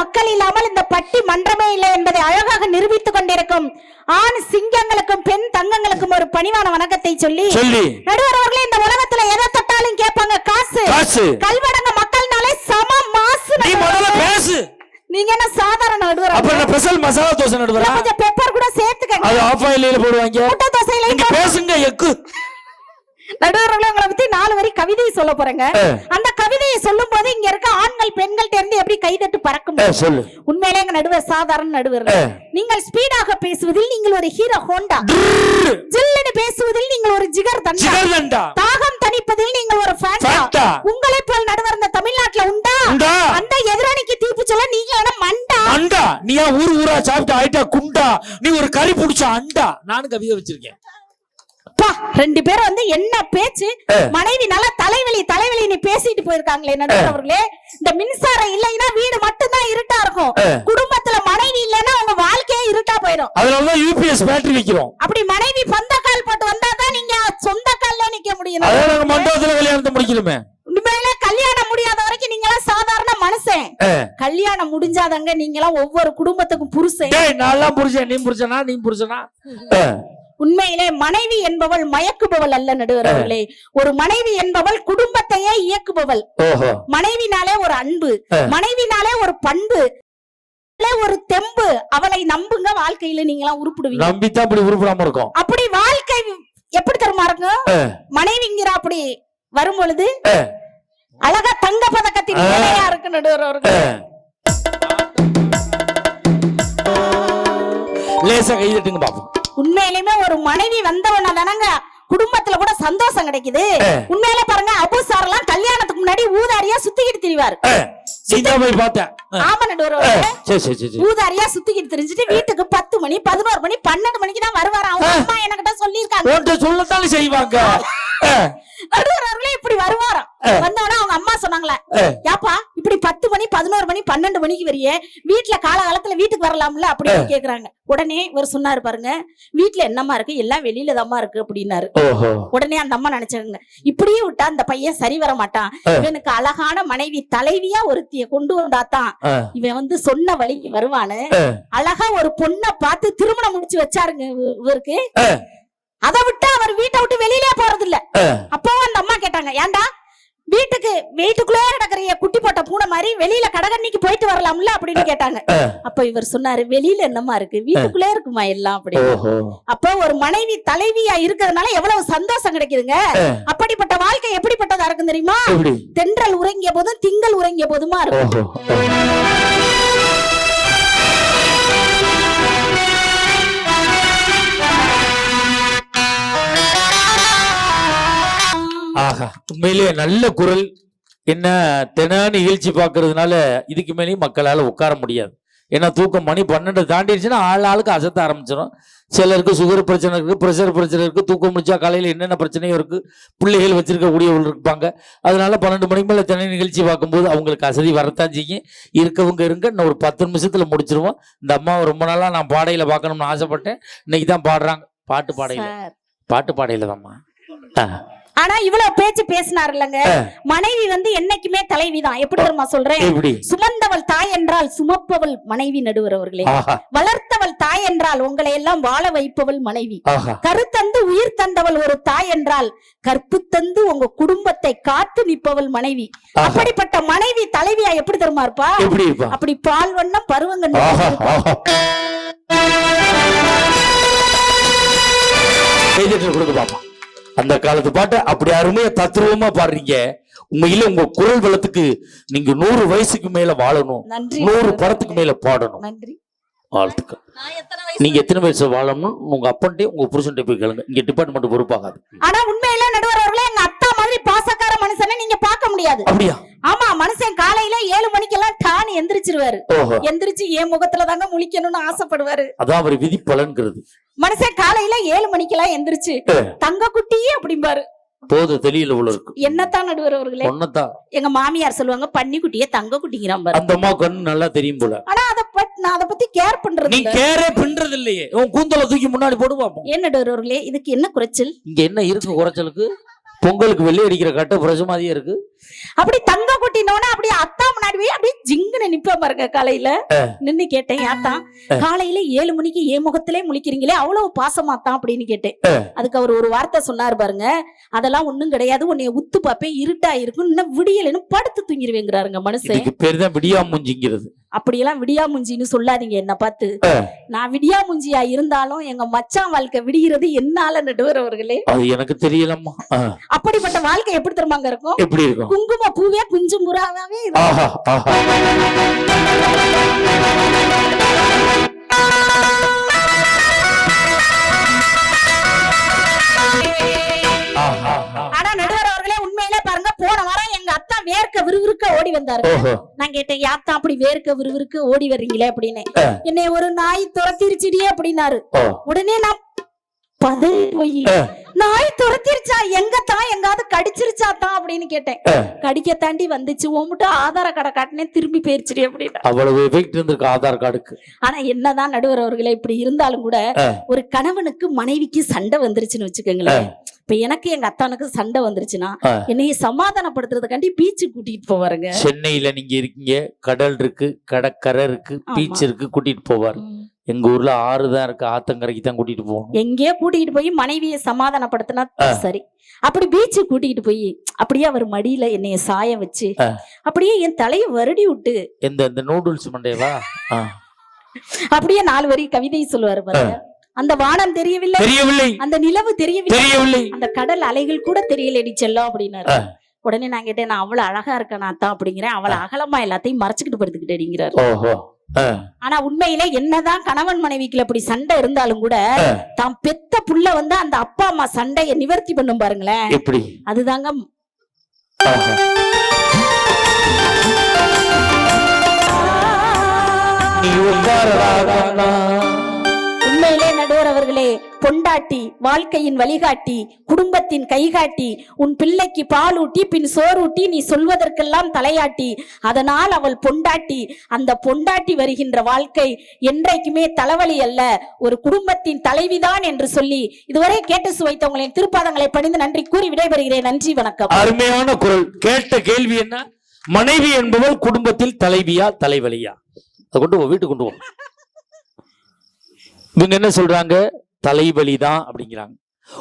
மக்கள் இல்லாமல் இந்த பட்டி மன்றமே இல்லை என்பதை அழகாக நிரூபித்துக் கொண்டிருக்கும் ஆண் சிங்கங்களுக்கும் பெண் தங்கங்களுக்கும் ஒரு பணிவான வணக்கத்தை சொல்லி சொல்லி. நடுவர் அவர்களே இந்த உலகத்துல எதை தொட்டாலும் கேட்பாங்க காசு. காசு. கல்வடங்க மக்கள்னாலே சம மாசு நீ முதல்ல. பேசு. நீங்க என்ன சாதாரண நடுவர்? அப்ப? நான் ஸ்பெஷல் மசாலா தோசை நடுவரா? கொஞ்சம் பெப்பர் கூட சேர்த்துக்கங்க. அது ஆஃப் ஆயில போடுவாங்க. முட்டை தோசையில நீங்க பேசுங்க எக்கு. நடுவர்களே உங்களை பத்தி நாலு வரி கவிதையை சொல்ல போறேங்க. அந்த கவிதையை சொல்லும் போது இங்க இருக்க ஆண்கள் பெண்கள்ட்ட இருந்து எப்படி கைதட்டு பறக்கும் உண்மையிலே எங்க நடுவர் சாதாரண நடுவர். நீங்கள் ஸ்பீடாக பேசுவதில் நீங்கள் ஒரு ஹீரோ ஹோண்டா. ஜில்லுன்னு பேசுவதில் நீங்கள் ஒரு ஜிகர் தண்டா. தாகம் தணிப்பதில் நீங்கள் ஒரு ஃபேண்டா. உங்களை போல் நடுவர் இந்த தமிழ்நாட்டுல உண்டா? அந்த எதிரணிக்கு தீர்ப்பு சொல்ல நீங்க மண்டா. அண்டா நீ ஊர் ஊரா சாப்பிட்டு ஆயிட்டா குண்டா. நீ ஒரு கறி புடிச்ச அண்டா. நானும் கவிதை வச்சிருக்கேன். ரெண்டு பேரும் வந்து என்ன பேச்சு. மனைவி நல்லா தலைவலி தலைவலி நீ பேசிட்டு போயிருக்காங்களே நடுவர் அவர்களே. இந்த மின்சாரம் இல்லைன்னா வீடு மட்டும்தான் இருட்டா இருக்கும். குடும்பத்துல மனைவி இல்லைன்னா உங்க வாழ்க்கையே இருட்டா போயிடும். அதனாலதான் யூபிஎஸ் பேட்டரி வைக்கிறோம். அப்படி மனைவி பந்த கால் போட்டு வந்தா தான் நீங்க சொந்த கால்ல நிக்க முடியும். அதான் மண்டபத்துல கல்யாணத்தை முடிக்கணுமே. உண்மையிலே கல்யாணம் முடியாத வரைக்கும் நீங்க எல்லாம் சாதாரண மனுஷன். கல்யாணம் முடிஞ்சாதங்க நீங்க எல்லாம் ஒவ்வொரு குடும்பத்துக்கும் புருஷன். நான் புருஷன் நீ புருஷனா நீ புருஷனா. உண்மையிலே மனைவி என்பவள் மயக்குபவள் அல்ல நடுவர் அவர்களே ஒரு மனைவி என்பவள் குடும்பத்தையே இயக்குபவள் மனைவினாலே ஒரு அன்பு. மனைவினாலே ஒரு பண்பு ஒரு தெம்பு அவளை நம்புங்க வாழ்க்கையில நீங்க எல்லாம் உருப்பிடுவீங்க நம்பித்தான் இப்படி உருப்படாம இருக்கும் அப்படி வாழ்க்கை எப்படி தருமா இருக்கும். மனைவிங்கிற அப்படி வரும் பொழுது. அழகா தங்க பதக்கத்தின். வேலையா இருக்கு நடுவர் அவர்கள் ஏ. லேசா கை தட்டுங்க பாப்போம் உண்மையிலுமே ஒரு மனைவி வந்தவன தானங்க? குடும்பத்துல கூட சந்தோஷம் கிடைக்குது. உண்மையிலே பாருங்க அபு சார் எல்லாம் கல்யாணத்துக்கு முன்னாடி ஊதாரியா சுத்திக்கிட்டு திரிவாரு. ஊதாரியா சுத்திக்கிட்டு தெரிஞ்சுட்டு வீட்டுக்கு பத்து மணி பதினோரு மணி பன்னெண்டு மணிக்கு தான் வருவாரு. அவங்க அம்மா என்கிட்ட சொல்லியிருக்காங்க. சொல்லத்தானே செய்வாங்க. நடுவர் அவர்களே இப்படி வருவாராம். ஆ. வந்தோடனே அவங்க அம்மா சொன்னாங்களே ஏ. யாப்பா இப்படி பத்து மணி பதினோரு மணி பன்னெண்டு மணிக்கு வரியே வீட்டுல காலகாலத்துல வீட்டுக்கு வரலாம்ல அப்படின்னு கேக்குறாங்க உடனே இவர் சொன்னாரு பாருங்க வீட்டுல என்னம்மா இருக்கு எல்லாம் வெளியில தாம்மா இருக்கு அப்படின்னாரு உடனே அந்த அம்மா நினைச்சாங்க இப்படியே விட்டா அந்த பையன் சரி வர மாட்டான். இவனுக்கு அழகான மனைவி தலைவியா ஒருத்திய கொண்டு வந்தாதான். இவன் வந்து சொன்ன வழிக்கு வருவானு. அழகா ஒரு பொண்ணை பார்த்து திருமணம் முடிச்சு வச்சாருங்க இவ- இவருக்கு. அதை விட்டு அவர் வீட்டை விட்டு வெளியிலே போறது இல்ல. அப்பவும் அந்த அம்மா கேட்டாங்க ஏன்டா வீட்டுக்கு வீட்டுக்குள்ளே கிடக்குற குட்டி போட்ட பூனை மாதிரி வெளியில கடகண்ணிக்கு போயிட்டு வரலாம்ல அப்படின்னு கேட்டாங்க. அப்ப இவர் சொன்னாரு வெளியில என்னமா இருக்கு? வீட்டுக்குள்ளே இருக்குமா எல்லாம் அப்படின்னு. அப்ப ஒரு மனைவி தலைவியா இருக்கிறதுனால எவ்வளவு சந்தோஷம் கிடைக்குதுங்க. அப்படிப்பட்ட வாழ்க்கை எப்படிப்பட்டதா இருக்கும் தெரியுமா? தென்றல் உறங்கிய போதும் திங்கள் உறங்கிய போதுமா இருக்கும். ஆஹா. உண்மையிலேயே நல்ல குரல். என்ன தின நிகழ்ச்சி பார்க்கறதுனால இதுக்கு மேலேயும் மக்களால உட்கார முடியாது. ஏன்னா தூக்கம் மணி பன்னெண்டு தாண்டிடுச்சுன்னா ஆள் ஆளுக்கு அசத்த ஆரம்பிச்சிடும் சிலருக்கு சுகர் பிரச்சனை இருக்கு ப்ரெஷர் பிரச்சனை இருக்கு தூக்கம் முடிச்சா காலையில் என்னென்ன பிரச்சனையும் இருக்கு பிள்ளைகள் வச்சிருக்கக்கூடியவர்கள் இருப்பாங்க. அதனால பன்னெண்டு மணிக்கு மேலே தின நிகழ்ச்சி பார்க்கும்போது அவங்களுக்கு அசதி வரத்தான் செய்யும். இருக்கவங்க இருங்க இன்னும் ஒரு பத்து நிமிஷத்துல முடிச்சிருவோம். இந்த அம்மாவை ரொம்ப நாளா நான் பாடையில பார்க்கணும்னு ஆசைப்பட்டேன். இன்னைக்கு தான் பாடுறாங்க. பாட்டு பாடையில. பாட்டு பாடையில தான்மா. ஆனா இவ்வளவு பேச்சு பேசினார் இல்லங்க மனைவி வந்து என்னைக்குமே தலைவிதான். எப்படி தெரியுமா சொல்றேன்? சுமந்தவள் தாய் என்றால் சுமப்பவள் மனைவி நடுவர் அவர்களே. வளர்த்தவள் தாய் என்றால் உங்களை எல்லாம் வாழ வைப்பவள் மனைவி. கருத்தந்து உயிர் தந்தவள் ஒரு தாய் என்றால் கற்பு தந்து உங்க குடும்பத்தை காத்து நிற்பவள் மனைவி. அப்படிப்பட்ட மனைவி தலைவியா எப்படி தெரியுமா இருப்பா? அப்படி பால் வண்ணம் பருவங்க கொடுக்க பாப்பா. அந்த காலத்து பாட்டை அப்படி அருமையா தத்ரூபமா பாடுறீங்க. உண்மையில உங்க குரல் வளத்துக்கு நீங்க நூறு வயசுக்கு மேல வாழணும். நூறு படத்துக்கு மேல பாடணும். நன்றி. வாழ்த்துக்கள். நீங்க எத்தனை வயசு வாழணும் உங்க அப்பன்ட்டே உங்க புருஷன்ட்டே போய் கேளுங்க. இங்க டிபார்ட்மெண்ட் பொறுப்பாகாது. ஆனா உண்மையில நடுவர் அவர்களே எங்க அத்தா மாதிரி பாசக்கார மனுஷனை நீங்க பார்க்க முடியாது. அப்படியா? ஆமா மனுஷன் காலையில ஏழு மணிக்கெல்லாம் டான் எந்திரிச்சிருவாரு. எந்திரிச்சு என் முகத்துல தாங்க முழிக்கணும்னு ஆசைப்படுவாரு. அதான் அவர் விதி பலன்கிறது. மனுஷன் காலையில ஏழு மணிக்கெல்லாம் எந்திரிச்சு ஏ. தங்க குட்டியே அப்படிம்பாரு. போது தெரியல உள்ள இருக்கு. என்னத்தான் நடுவர் அவர்களே? ஒன்னதான் எங்க மாமியார் சொல்லுவாங்க பன்னி குட்டியே தங்க குட்டிங்கிறான் பாரு. அந்த அம்மா கண்ணு நல்லா தெரியும் போல. ஆனா அத நான் அத பத்தி கேர் பண்றது நீ. கேரே பின்றது இல்லையே உன் கூந்தல தூக்கி முன்னாடி போடு பாப்போம் ஏன் நடுவர் அவர்களே இதுக்கு என்ன குறைச்சல்? இங்க என்ன இருக்கு குறைச்சலுக்கு? பொங்கலுக்கு வெள்ளை அடிக்கிற கட்ட புரச மாதிரியே இருக்கு. அப்படி தங்க கொட்டினோட அப்படியே அத்தா முன்னாடி போய் அப்படியே ஜிங்குன்னு நிப்ப பாருங்க காலையில. நின்னு கேட்டேன் யாத்தா காலையில ஏழு மணிக்கு ஏ முகத்திலே முழிக்கிறீங்களே? அவ்வளவு பாசமாத்தான் அப்படின்னு கேட்டேன். அதுக்கு அவர் ஒரு வார்த்தை சொன்னார் பாருங்க அதெல்லாம் ஒண்ணும் கிடையாது உன்னைய உத்து பாப்பேன் இருட்டா இருக்கும் இன்னும் விடியலன்னு படுத்து தூங்கிருவேங்கிறாருங்க மனுஷன். பேர் தான் விடியா மூஞ்சிங்கிறது அப்படியெல்லாம் விடியா முஞ்சின்னு சொல்லாதீங்க என்ன பார்த்து. நான் விடியா முஞ்சியா இருந்தாலும் எங்க மச்சான் வாழ்க்கை விடிகிறது என்னால நடுவர் அவர்களே. அது எனக்கு தெரியலம்மா. அப்படிப்பட்ட வாழ்க்கை எப்படி தெரியுமாங்க இருக்கும்? எப்படி இருக்கும்? குங்கும பூவே குஞ்சு ஆஹா. ஆனா நடுவர் அவர்களே உண்மையிலே பாருங்க போன வேர்க்க விறுவிறுக்க ஓடி வந்தாரு நான் கேட்டேன் யாத்தா அப்படி வேர்க்க விறுவிறுக்க ஓடி வர்றீங்களே அப்படின்னு. என்னை ஒரு நாய் துரத்திருச்சுடியே அப்படின்னாரு. உடனே நான் பதறி போய். நாய் துரத்திருச்சா எங்க தான் எங்காவது கடிச்சிருச்சா தான் அப்படின்னு கேட்டேன். கடிக்க தாண்டி வந்துச்சு உன்கிட்ட ஆதார கடை காட்டினே திரும்பி போயிருச்சுடி அப்படின்னு அவ்வளவு எஃபெக்ட் இருந்திருக்கு ஆதார் கார்டுக்கு ஆனா என்னதான் நடுவர் அவர்களே இப்படி இருந்தாலும் கூட. ஒரு கணவனுக்கு மனைவிக்கு சண்டை வந்துருச்சுன்னு வச்சுக்கோங்களேன் இப்ப எனக்கு எங்க அத்தானுக்கு சண்டை வந்துருச்சுன்னா. என்னைய சமாதானப்படுத்துறதுக்காண்டி பீச்சு கூட்டிட்டு போவாருங்க சென்னையில நீங்க இருக்கீங்க கடல் இருக்கு கடற்கரை இருக்கு. பீச் இருக்கு கூட்டிட்டு போவார். எங்க ஊர்ல ஆறு தான் இருக்கு. ஆத்தங்கரைக்கு தான் கூட்டிட்டு போகணும். எங்கேயோ கூட்டிட்டு போய் மனைவியை சமாதானப்படுத்தினா. சரி. அப்படி பீச்சு கூட்டிட்டு போய் அப்படியே அவர் மடியில என்னைய சாய வச்சு. அப்படியே என் தலைய வருடி விட்டு எந்த இந்த நூடுல்ஸ் மண்டேவா. அப்படியே நாலு வரி கவிதை சொல்லுவாரு பாருங்க. அந்த வானம் தெரியவில்லை தெரியவில்லை. அந்த நிலவு தெரியவில்லை தெரியவில்லை. அந்த கடல் அலைகள் கூட தெரியலடி செல்லம் அப்படின்னாரு. உடனே நான் கேட்டேன் நான் அவ்வளவு அழகா இருக்கேன் தான் அப்படிங்கிறேன். அவளை அகலமா எல்லாத்தையும் மறைச்சுக்கிட்டு ஆ. ஆனா உண்மையிலே என்னதான் கணவன் மனைவிக்குள்ள இப்படி சண்டை இருந்தாலும் கூட. தாம் பெத்த புள்ள வந்து அந்த அப்பா அம்மா சண்டைய நிவர்த்தி பண்ணும் பாருங்களேன் எப்படி அதுதாங்க? உண்மையிலே நடுவர் அவர்களே பொண்டாட்டி வாழ்க்கையின் வழிகாட்டி குடும்பத்தின் கைகாட்டி உன் பிள்ளைக்கு பாலூட்டி பின் சோறூட்டி நீ சொல்வதற்கெல்லாம் தலையாட்டி. அதனால் அவள் பொண்டாட்டி. அந்த பொண்டாட்டி வருகின்ற வாழ்க்கை என்றைக்குமே தலைவலி அல்ல. ஒரு குடும்பத்தின் தலைவிதான் என்று சொல்லி இதுவரை கேட்டு சுவைத்தவங்களின் திருப்பாதங்களை பணிந்து நன்றி கூறி விடைபெறுகிறேன். நன்றி வணக்கம். அருமையான குரல். கேட்ட கேள்வி என்ன? மனைவி என்பவள் குடும்பத்தில் தலைவியா தலைவலியா? அதை கொண்டு வீட்டுக்கு கொண்டு போ. இவங்க என்ன சொல்றாங்க? தலைவலி தான் அப்படிங்கிறாங்க.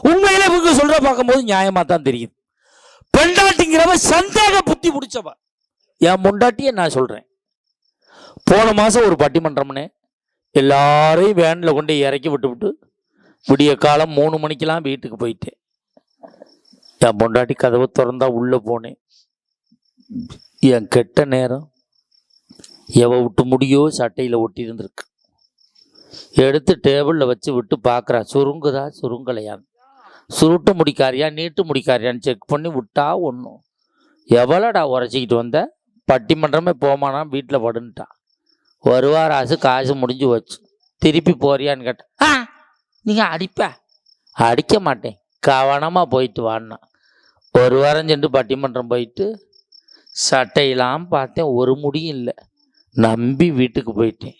உண்மையில இவங்க சொல்ற பார்க்கும்போது நியாயமா தான் தெரியுது. பெண்டாட்டிங்கிறவ சந்தேக புத்தி பிடிச்சவ. என் முண்டாட்டியை நான் சொல்றேன். போன மாசம் ஒரு பட்டிமன்றம்னே எல்லாரையும் வேனில் கொண்டு இறக்கி விட்டு விட்டு விடிய காலம் மூணு மணிக்கெல்லாம் வீட்டுக்கு போயிட்டேன். என் பொண்டாட்டி கதவை திறந்தா உள்ளே போனேன். என் கெட்ட நேரம் எவ விட்டு முடியோ சட்டையில் ஒட்டி இருந்திருக்கு. எடுத்து டேபிளில் வச்சு விட்டு பார்க்கறா சுருங்குதா? சுருங்கலையான்னு சுருட்டு முடிக்காரியா? நீட்டு முடிக்காரியான்னு செக் பண்ணி விட்டா ஒன்றும் எவ்வளோடா உரைச்சிக்கிட்டு வந்த? பட்டிமன்றமே போமானா வீட்டில் படுன்ட்டா. வருவா ராசு காசு முடிஞ்சு வச்சு. திருப்பி போறியான்னு கேட்டேன் ஆ நீங்கள் அடிப்ப. அடிக்க மாட்டேன். கவனமாக போயிட்டு வான்னா. ஒரு வாரம் சென்று பட்டிமன்றம் போயிட்டு சட்டையெல்லாம் பார்த்தேன். ஒரு முடியும் இல்லை. நம்பி வீட்டுக்கு போயிட்டேன்.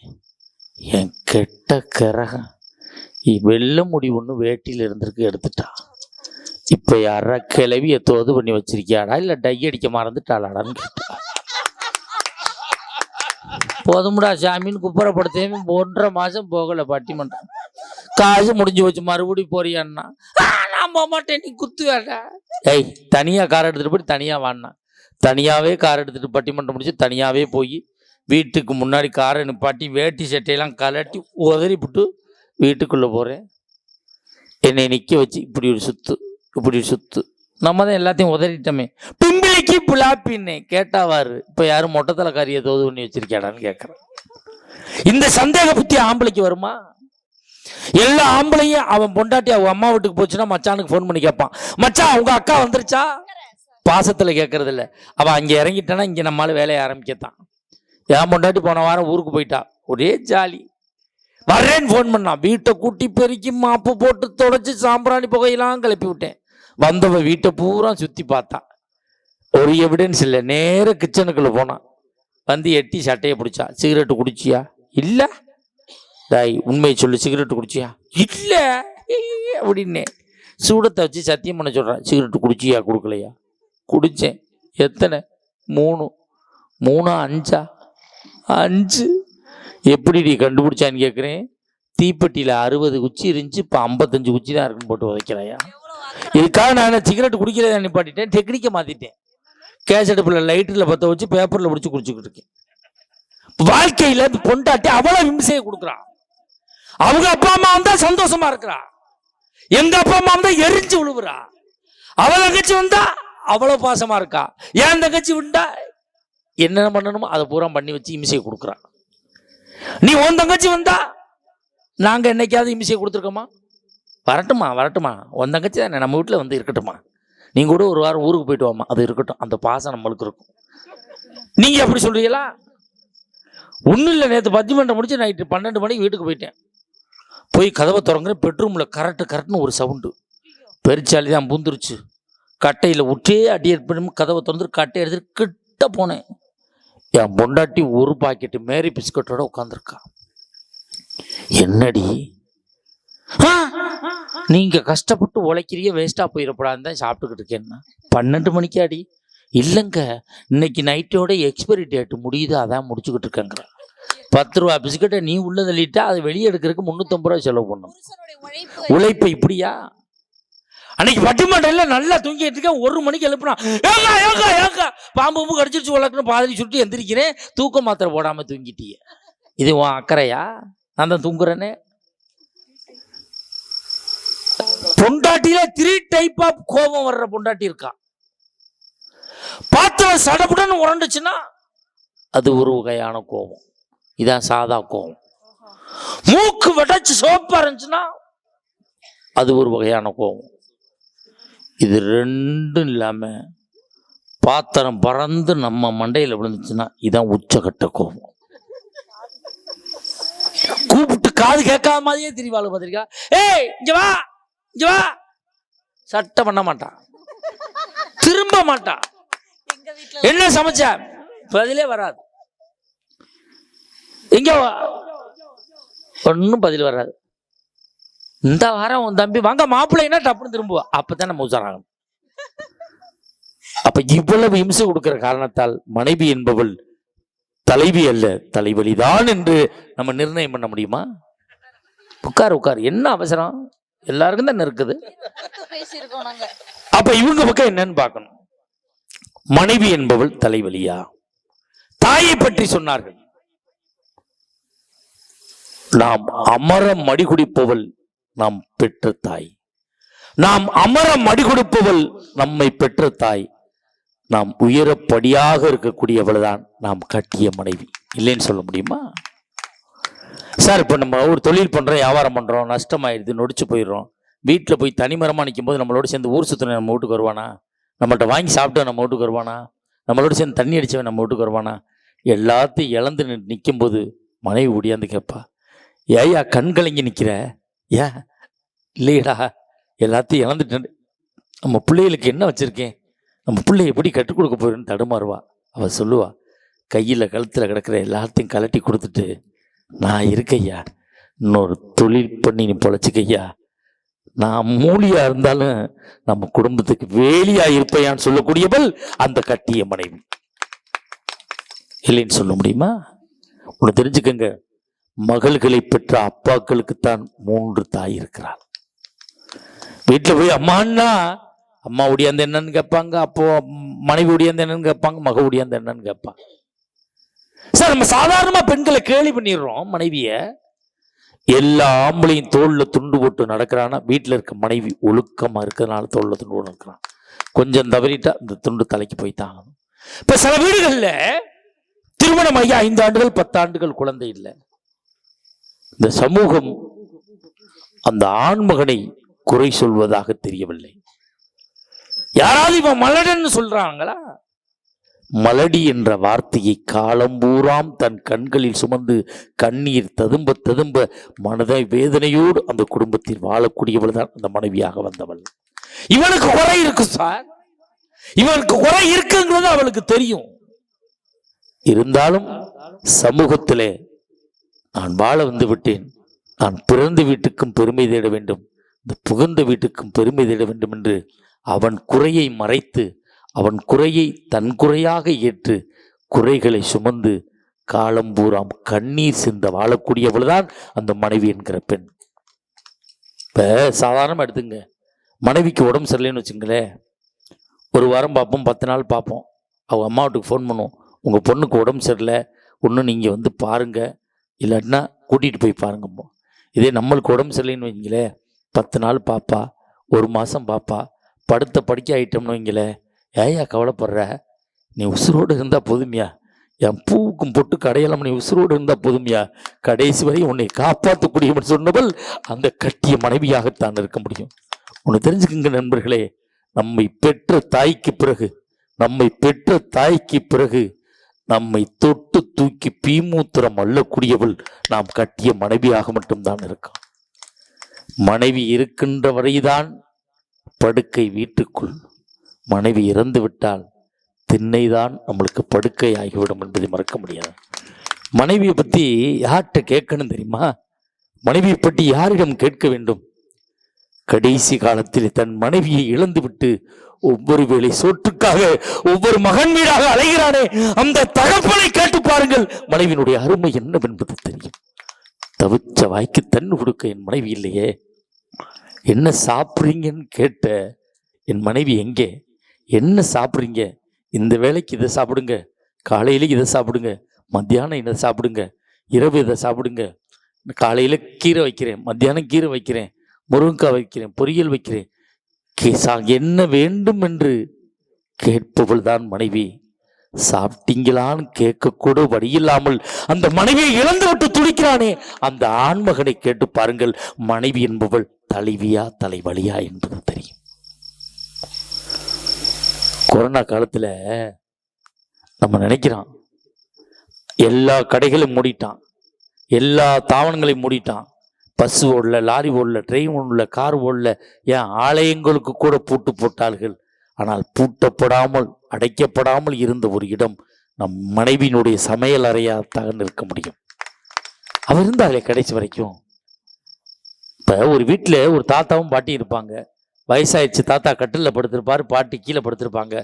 என் கெட்ட கிரகம். வெள்ள முடி ஒன்று வேட்டியில் இருந்திருக்கு எடுத்துட்டா. இப்போ யாரா கிளவி எத்தோது பண்ணி வச்சிருக்கியாடா இல்லை டை அடிக்க மறந்துட்டாளாடான்னு கேட்டா. போதும்டா சாமின்னு குப்புறப்படுத்தேன் ஒன்றரை மாதம் போகல பட்டிமன்றம் காசு முடிஞ்சு வச்சு மறுபடியும் போறியான்னா. நான் போக மாட்டேன் நீ குத்துவேடா. ஏய் தனியாக கார் எடுத்துகிட்டு போய் தனியாக வாடினா தனியாகவே கார் எடுத்துகிட்டு பட்டிமன்றம் முடிச்சு தனியாகவே போய் வீட்டுக்கு முன்னாடி காரை நிப்பாட்டி வேட்டி சட்டையெல்லாம் கலட்டி உதறி விட்டு வீட்டுக்குள்ள போறேன். என்னை நிக்க வச்சு இப்படி ஒரு சுத்து இப்படி ஒரு சுத்து. நம்ம தான் எல்லாத்தையும் உதறிட்டோமே. பிம்பிளிக்கு புலாப்பின்னே கேட்டாவாரு. இப்ப யாரும் மொட்டத்தலை காரியை தோது பண்ணி வச்சிருக்கியாடான்னு கேட்கறேன் இந்த சந்தேக புத்தி ஆம்பளைக்கு வருமா? எல்லா ஆம்பளையும் அவன் பொண்டாட்டி அவங்க அம்மா வீட்டுக்கு போச்சுன்னா மச்சானுக்கு ஃபோன் பண்ணி கேட்பான் மச்சான் உங்க அக்கா வந்துருச்சா? பாசத்துல கேட்கறது இல்ல. அவ அங்க இறங்கிட்டானா இங்க நம்மளால வேலையை ஆரம்பிக்கத்தான். என் பொண்டாட்டி போன வாரம் ஊருக்கு போயிட்டா. ஒரே ஜாலி. வர்றேன்னு ஃபோன் பண்ணான் வீட்டை கூட்டி பெருக்கி மாப்பு போட்டு தொடச்சி சாம்பிராணி புகையெல்லாம் கிளப்பி விட்டேன். வந்தவ வீட்டை பூரா சுற்றி பார்த்தா. ஒரு எவிடன்ஸ் இல்லை. நேர கிச்சனுக்குள்ள போனான் வந்து எட்டி சட்டையை பிடிச்சா. சிகரெட்டு குடிச்சியா? இல்லை. டாய் உண்மையை சொல்லு. சிகரெட்டு குடிச்சியா? இல்லை. அப்படின்னே. சூடத்தை வச்சு சத்தியம் பண்ண சொல்கிறேன் சிகரெட்டு குடிச்சியா? கொடுக்கலையா? குடித்தேன் எத்தனை? மூணு. மூணா அஞ்சா? அஞ்சு. எப்படி நீ கண்டுபிடிச்சான்னு கேட்குறேன் தீப்பெட்டியில் அறுபது குச்சி இருந்துச்சு இப்போ ஐம்பத்தஞ்சு குச்சி தான் இருக்குன்னு போட்டு உதைக்கிறாயா? இதுக்காக நான் சிகரெட் குடிக்கிறத நிப்பாட்டிட்டேன்? டெக்னிக்கை மாற்றிட்டேன் கேஸ் அடுப்பில் லைட்டில் பற்ற வச்சு பேப்பரில் பிடிச்சி குடிச்சுக்கிட்டு இருக்கேன். வாழ்க்கையில பொண்டாட்டி அவ்வளோ விமர்சையை கொடுக்குறான். அவங்க அப்பா அம்மா வந்தா சந்தோஷமா இருக்கிறா. எங்க அப்பா அம்மா வந்தா எரிஞ்சு விழுவுறா. அவள் தங்கச்சி வந்தா அவ்வளவு பாசமா இருக்கா. என் தங்கச்சி உண்டா என்னென்ன பண்ணணுமோ அதை பூரா பண்ணி வச்சு இமிசையை கொடுக்குறா நீ உன் தங்கச்சி வந்தா நாங்கள் என்னைக்காவது இமிசையை கொடுத்துருக்கோமா? வரட்டுமா வரட்டுமா. உன் தங்கச்சி தானே நம்ம வீட்டில் வந்து இருக்கட்டுமா. நீங்கள் கூட ஒரு வாரம் ஊருக்கு போயிட்டு வாமா அது இருக்கட்டும் அந்த பாசம் நம்மளுக்கு இருக்கும். நீங்கள் எப்படி சொல்கிறீங்களா ஒன்றும் இல்லை நேற்று பத்திமன்றம் முடிச்சு நைட்டு பன்னெண்டு மணிக்கு வீட்டுக்கு போயிட்டேன். போய் கதவை திறங்குறேன் பெட்ரூமில் கரெக்டு கரெக்ட்னு ஒரு சவுண்டு. பெருச்சாலி தான் பூந்துருச்சு. கட்டையில் விட்டே அடி பண்ணி கதவை திறந்து கட்டை எடுத்துட்டு கிட்ட போனேன். என் பொண்டாட்டி ஒரு பாக்கெட்டு மேரி பிஸ்கட்டோட உட்காந்துருக்கா என்னடி? நீங்க கஷ்டப்பட்டு உழைக்கிறீங்க வேஸ்டா போயிடக்கூடாதுன்னு தான் சாப்பிட்டுக்கிட்டு இருக்கேன்னா பன்னெண்டு மணிக்காடி? இல்லைங்க இன்னைக்கு நைட்டோட எக்ஸ்பைரி டேட் முடியுது அதான் முடிச்சுக்கிட்டு இருக்கேங்கிற பத்து ரூபா பிஸ்கட்டை நீ உள்ள தள்ளிட்டா அதை வெளியே எடுக்கிறதுக்கு முந்நூற்றம்பது ரூபா செலவு பண்ணும். உழைப்பு இப்படியா? அன்னைக்கு பட்டிமன்றம்ல நல்லா தூங்கிட்டு இருக்கேன் ஒரு மணிக்கு எழுப்புறான் ஏங்க ஏங்க ஏங்க பாம்பு பூ கடிச்சிருச்சு வளர்க்கணும் பாதிரி சுட்டு எந்திரிக்கிறேன் தூக்க மாத்திரை போடாம தூங்கிட்டியே. இது உன் அக்கறையா? நான் தான் தூங்குறேனே. பொண்டாட்டியில த்ரீ டைப் ஆஃப் கோபம் வர்ற பொண்டாட்டி இருக்கா? பாத்திரம் சடபுடன்னு உரண்டுச்சுன்னா அது ஒரு வகையான கோபம். இதான் சாதா கோபம். மூக்கு வெடைச்சு சோப்பா இருந்துச்சுன்னா அது ஒரு வகையான கோபம். இது ரெண்டும் இல்லாம பாத்திரம் பறந்து நம்ம மண்டையில விழுந்துச்சுன்னா இதான் உச்சகட்ட கோபம். கூப்பிட்டு காது கேட்காத மாதிரியே திரிவாள் பார்த்திருக்கா ஏய் இங்க வா இங்க வா. சட்டை பண்ண மாட்டான். திரும்ப மாட்டான். என்ன சமைச்ச? பதிலே வராது. எங்க ஒன்றும் பதில் வராது. இந்த வாரம் உன் தம்பி வாங்க மாப்பிள்ளைன்னா டப்புன்னு திரும்புவா. அப்பதான் நம்ம உசாராகணும் அப்ப இவ்வளவு இம்சை கொடுக்கிற காரணத்தால் மனைவி என்பவள் தலைவி அல்ல தலைவலிதான் என்று நம்ம நிர்ணயம் பண்ண முடியுமா? உட்கார் உட்கார். என்ன அவசரம்? எல்லாருக்கும் தானே இருக்குது. அப்ப இவங்க பக்கம் என்னன்னு பார்க்கணும். மனைவி என்பவள் தலைவலியா? தாயை பற்றி சொன்னார்கள். நாம் அமர மடிகுடிப்பவள் நாம் பெற்ற தாய். நாம் அமர மடிகொடுப்பவள் நம்மை பெற்ற தாய். நாம் உயரப்படியாக இருக்கக்கூடியவள் தான் நாம் கட்டிய மனைவி. இல்லைன்னு சொல்ல முடியுமா? சார் இப்போ நம்ம ஒரு தொழில் பண்ணுறோம் வியாபாரம் பண்ணுறோம் நஷ்டமாயிடுது நொடிச்சு போயிடுறோம். வீட்டில் போய் தனிமரமாக நிற்கும் போது நம்மளோட சேர்ந்து ஊர் சுற்றின நம்ம வீட்டுக்கு வருவானா? நம்மகிட்ட வாங்கி சாப்பிட்டு நம்ம வீட்டுக்கு வருவானா? நம்மளோட சேர்ந்து தண்ணி அடித்தவன் நம்ம வீட்டுக்கு வருவானா? எல்லாத்தையும் இழந்து நிற்கும் போது மனைவி ஓடியாந்து கேட்பா ஏயா கண்கலங்கி நிற்கிற ஏன்? இல்லையடா எல்லாத்தையும் இழந்துட்டு நம்ம பிள்ளைகளுக்கு என்ன வச்சுருக்கேன்? நம்ம பிள்ளை எப்படி கற்றுக் கொடுக்க போறேன்னு தடுமாறுவா. அவள் சொல்லுவா கையில் கழுத்தில் கிடக்கிற எல்லாத்தையும் கலட்டி கொடுத்துட்டு நான் இருக்கையா இன்னொரு தொழில் பண்ணி நீ பொழைச்சிக்கையா நான் மூலியாக இருந்தாலும் நம்ம குடும்பத்துக்கு வேலியாக இருப்பையான்னு சொல்லக்கூடியவள் அந்த கட்டிய மனைவி. இல்லைன்னு சொல்ல முடியுமா? ஒன்று தெரிஞ்சுக்கங்க மகள்களை பெற்ற அப்பாக்களுக்குத்தான் மூன்று தாய் இருக்கிறாள். வீட்டில் போய் அம்மான்னா அம்மா ஒடியாந்து என்னன்னு கேட்பாங்க அப்போ மனைவி ஒடியாந்து என்னன்னு கேட்பாங்க மக ஒடியாந்து என்னன்னு கேட்பாங்க. சார் நம்ம சாதாரணமாக பெண்களை கேலி பண்ணிடுறோம் மனைவியை. எல்லா ஆம்பளையும் தோளில் துண்டு போட்டு நடக்கிறான்னா வீட்டில் இருக்க மனைவி ஒழுக்கமாக இருக்கிறதுனால தோளில் துண்டு போட்டு நடக்கிறான். கொஞ்சம் தவறிட்டா இந்த துண்டு தலைக்கு போய் தான் ஆகணும் இப்போ சில திருமணம் ஐயா ஐந்து ஆண்டுகள் பத்தாண்டுகள் குழந்தை இல்லை. இந்த சமூகம் அந்த ஆண்மகனை குறை சொல்வதாக தெரியவில்லை. யாராவது இவன் மலடன்னு சொல்றாங்களா? மலடி என்ற வார்த்தையை காலம்பூராம் தன் கண்களில் சுமந்து கண்ணீர் ததும்ப ததும்ப மனதை வேதனையோடு அந்த குடும்பத்தில் வாழக்கூடியவள் தான் அந்த மனைவியாக வந்தவள். இவனுக்கு குறை இருக்கு சார். இவனுக்கு குறை இருக்குங்கிறது அவளுக்கு தெரியும். இருந்தாலும் சமூகத்திலே நான் வாழ வந்து விட்டேன். நான் பிறந்த வீட்டுக்கும் பெருமை தேட வேண்டும். இந்த புகுந்த வீட்டுக்கும் பெருமை தேட வேண்டும் என்று அவன் குறையை மறைத்து அவன் குறையை தன் குறையாக ஏற்று குறைகளை சுமந்து காலம்பூராம் கண்ணீர் சிந்த வாழக்கூடியவள்தான் அந்த மனைவி என்கிற பெண். இப்போ சாதாரணமாக எடுத்துங்க. மனைவிக்கு உடம்பு சரியில்லைன்னு வச்சுங்களேன். ஒரு வாரம் பார்ப்போம் பத்து நாள் பார்ப்போம். அவங்க அம்மா வீட்டுக்கு ஃபோன் பண்ணுவோம். உங்கள் பொண்ணுக்கு உடம்பு சரியில்லை. ஒன்று நீங்கள் வந்து பாருங்கள் இல்லாட்டினா கூட்டிகிட்டு போய் பாருங்கப்போ இதே நம்மளுக்கு உடம்பு சரியில்லைன்னு வைங்களேன். பத்து நாள் பாப்பா ஒரு மாதம் பாப்பா. படுத்த படிக்க ஆயிட்டோம்னு வைங்களேன் ஏயா கவலைப்படுற? நீ உசுரோடு இருந்தால் போதுமையா. என் பூவுக்கும் பொட்டு கடையெல்லாம் நீ உசுரோடு இருந்தால் போதுமையா. கடைசி வரை உன்னை காப்பாற்றக்கூடியவன் சொன்னவள் அந்த கட்டிய மனைவியாகத்தான் இருக்க முடியும். ஒன்று தெரிஞ்சுக்குங்க நண்பர்களே நம்மை பெற்ற தாய்க்கு பிறகு நம்மை பெற்ற தாய்க்கு பிறகு நம்மை தொட்டு தூக்கி பீமூத்திரம் அள்ளக்கூடியவள் நாம் கட்டிய மனைவியாக மட்டும்தான் இருக்கும் மனைவி இருக்கின்ற வரைதான் படுக்கை வீட்டுக்குள். மனைவி இறந்து விட்டால் திண்ணைதான் நம்மளுக்கு படுக்கை ஆகிவிடும் என்பதை மறக்க முடியாது. மனைவியை பத்தி யார்கிட்ட கேட்கணும் தெரியுமா? மனைவியை பற்றி யாரிடம் கேட்க வேண்டும்? கடைசி காலத்தில் தன் மனைவியை இழந்துவிட்டு ஒவ்வொரு வேளை சோற்றுக்காக ஒவ்வொரு மகன் வீடாக அலைகிறானே அந்த தகப்பனை கேட்டு பாருங்கள். மனைவியினுடைய அருமை என்னவென்பது தெரியும். தவிச்ச வாய்க்கு தண்ணு கொடுக்க என் மனைவி இல்லையே? என்ன சாப்பிட்றீங்கன்னு கேட்ட என் மனைவி எங்கே? என்ன சாப்பிட்றீங்க? இந்த வேளைக்கு இதை சாப்பிடுங்க. காலையில இதை சாப்பிடுங்க. மத்தியானம் இதை சாப்பிடுங்க. இரவு இதை சாப்பிடுங்க. காலையில கீரை வைக்கிறேன். மத்தியானம் கீரை வைக்கிறேன். முருங்கைக்காய் வைக்கிறேன். பொரியல் வைக்கிறேன். சா- என்ன வேண்டும் என்று கேட்பவள் தான் மனைவி. சாப்பிட்டீங்களான்னு கேட்கக்கூட வழியில்லாமல் அந்த மனைவியை இழந்து விட்டு துடிக்கிறானே. அந்த ஆண்மகனை கேட்டு பாருங்கள் மனைவி என்பவள் தலைவியா தலைவலியா என்பது தெரியும். கொரோனா காலத்துல நம்ம நினைக்கிறான் எல்லா கடைகளையும் மூடிட்டான் எல்லா தாவணங்களையும் மூடிட்டான். பஸ் ஓடல லாரி ஓடல ட்ரெயின் ஓடல கார் ஓடல ஏன் ஆலயங்களுக்கு கூட பூட்டு போட்டார்கள். ஆனால் பூட்டப்படாமல் அடைக்கப்படாமல் இருந்த ஒரு இடம் நம் மனைவியினுடைய சமையல் அறையாகத்தாக நிற்க முடியும். அவர் இருந்தாலே கடைசி வரைக்கும். இப்போ ஒரு வீட்டில் ஒரு தாத்தாவும் பாட்டி இருப்பாங்க. வயசாயிடுச்சு தாத்தா கட்டிலில் படுத்திருப்பார் பாட்டி கீழே படுத்திருப்பாங்க.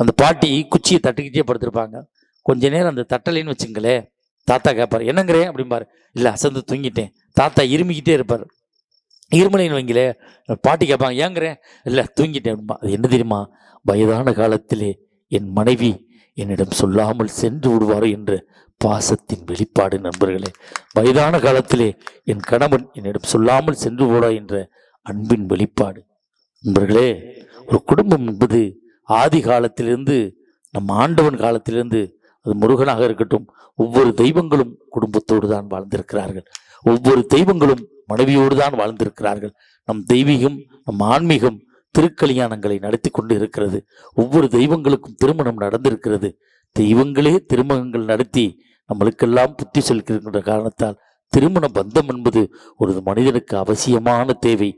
அந்த பாட்டி குச்சியை தட்டுக்கிட்டே படுத்திருப்பாங்க. கொஞ்ச நேரம் அந்த தட்டலைன்னு வச்சுங்களேன் தாத்தா கேட்பார் என்னங்கிறேன் அப்படிம்பார். இல்லை அசந்து தூங்கிட்டேன். தாத்தா இருமிக்கிட்டே இருப்பார். இருமலைன்னு வைங்களே பாட்டி கேட்பாங்க ஏங்கிறேன் இல்லை தூங்கிட்டேன். அது என்ன தெரியுமா? வயதான காலத்திலே என் மனைவி என்னிடம் சொல்லாமல் சென்று விடுவாரோ என்ற பாசத்தின் வெளிப்பாடு நண்பர்களே. வயதான காலத்திலே என் கணவன் என்னிடம் சொல்லாமல் சென்று போடா என்ற அன்பின் வெளிப்பாடு. நண்பர்களே ஒரு குடும்பம் என்பது ஆதி காலத்திலிருந்து நம் ஆண்டவன் காலத்திலிருந்து அது முருகனாக இருக்கட்டும் ஒவ்வொரு தெய்வங்களும் குடும்பத்தோடு தான் வாழ்ந்திருக்கிறார்கள். ஒவ்வொரு தெய்வங்களும் மனைவியோடு தான் வாழ்ந்திருக்கிறார்கள். நம் தெய்வீகம் நம் ஆன்மீகம் திருக்கல்யாணங்களை நடத்தி கொண்டு இருக்கிறது ஒவ்வொரு தெய்வங்களுக்கும் திருமணம் நடந்திருக்கிறது. தெய்வங்களே திருமணங்கள் நடத்தி நம்மளுக்கெல்லாம் புத்தி சொல்கின்ற காரணத்தால் திருமண பந்தம் என்பது ஒரு மனிதனுக்கு அவசியமான தேவை.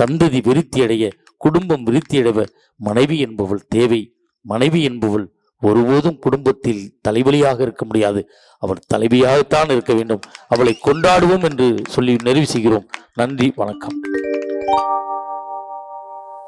சந்ததி விருத்தி அடைய குடும்பம் விருத்தி அடைய மனைவி என்பவள் தேவை. மனைவி என்பவள் ஒருபோதும் குடும்பத்தில் தலைவலியாக இருக்க முடியாது. அவள் தலைவியாகத்தான் இருக்க வேண்டும். அவளை கொண்டாடுவோம் என்று சொல்லி நிறைவு செய்கிறோம். நன்றி வணக்கம்.